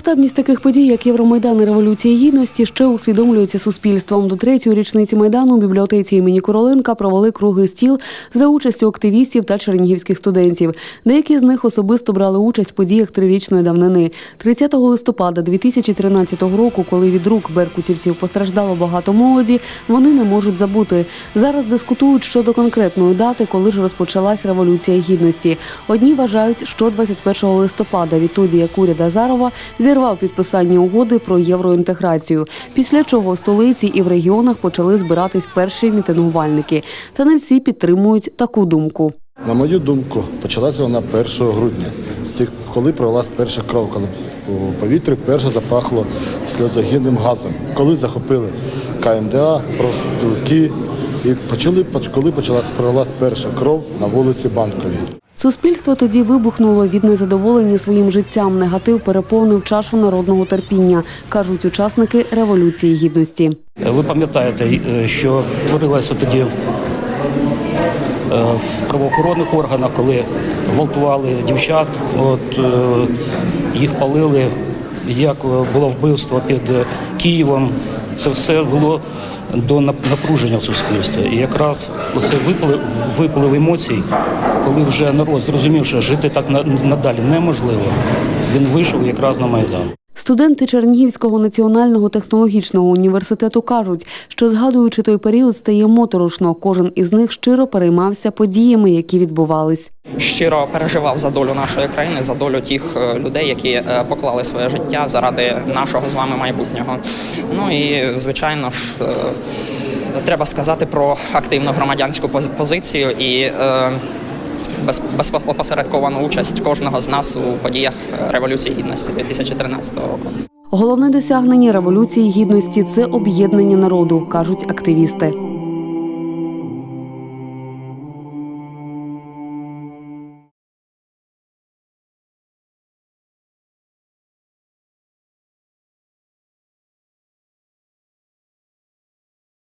Масштабність таких подій, як Євромайдан і Революція Гідності, ще усвідомлюється суспільством. До третьої річниці майдану у бібліотеці імені Короленка провели круглий стіл за участю активістів та чернігівських студентів. Деякі з них особисто брали участь в подіях трирічної давнини. 30 листопада 2013 року, коли від рук беркутівців постраждало багато молоді, вони не можуть забути. Зараз дискутують щодо конкретної дати, коли ж розпочалась революція гідності. Одні вважають, що 21 листопада, відтоді як уряд Азарова зірвав підписання угоди про євроінтеграцію. Після чого в столиці і в регіонах почали збиратись перші мітингувальники. Та не всі підтримують таку думку. На мою думку, почалася вона 1 грудня, коли провелась перша кров, коли у повітрі перше запахло сльозогінним газом. Коли захопили КМДА, профспілки, і почали, коли почалась провелась перша кров на вулиці Банковій. Суспільство тоді вибухнуло від незадоволення своїм життям. Негатив переповнив чашу народного терпіння, кажуть учасники революції гідності. Ви пам'ятаєте, е, що творилося тоді е, в правоохоронних органах, коли гвалтували дівчат, от, е, їх палили, як було вбивство під Києвом. Це все було до напруження в суспільстві. І якраз оце виплив, виплив емоцій, коли вже народ зрозумів, що жити так надалі неможливо, він вийшов якраз на Майдан. Студенти Чернігівського національного технологічного університету кажуть, що згадуючи той період, стає моторошно. Кожен із них щиро переймався подіями, які відбувались. щиро переживав за долю нашої країни, за долю тих е, людей, які е, поклали своє життя заради нашого з вами майбутнього. Ну і звичайно ж. е, Треба сказати про активну громадянську позицію і е, безпосередковану участь кожного з нас у подіях Революції Гідності 2013 року. Головне досягнення революції гідності це об'єднання народу, кажуть активісти.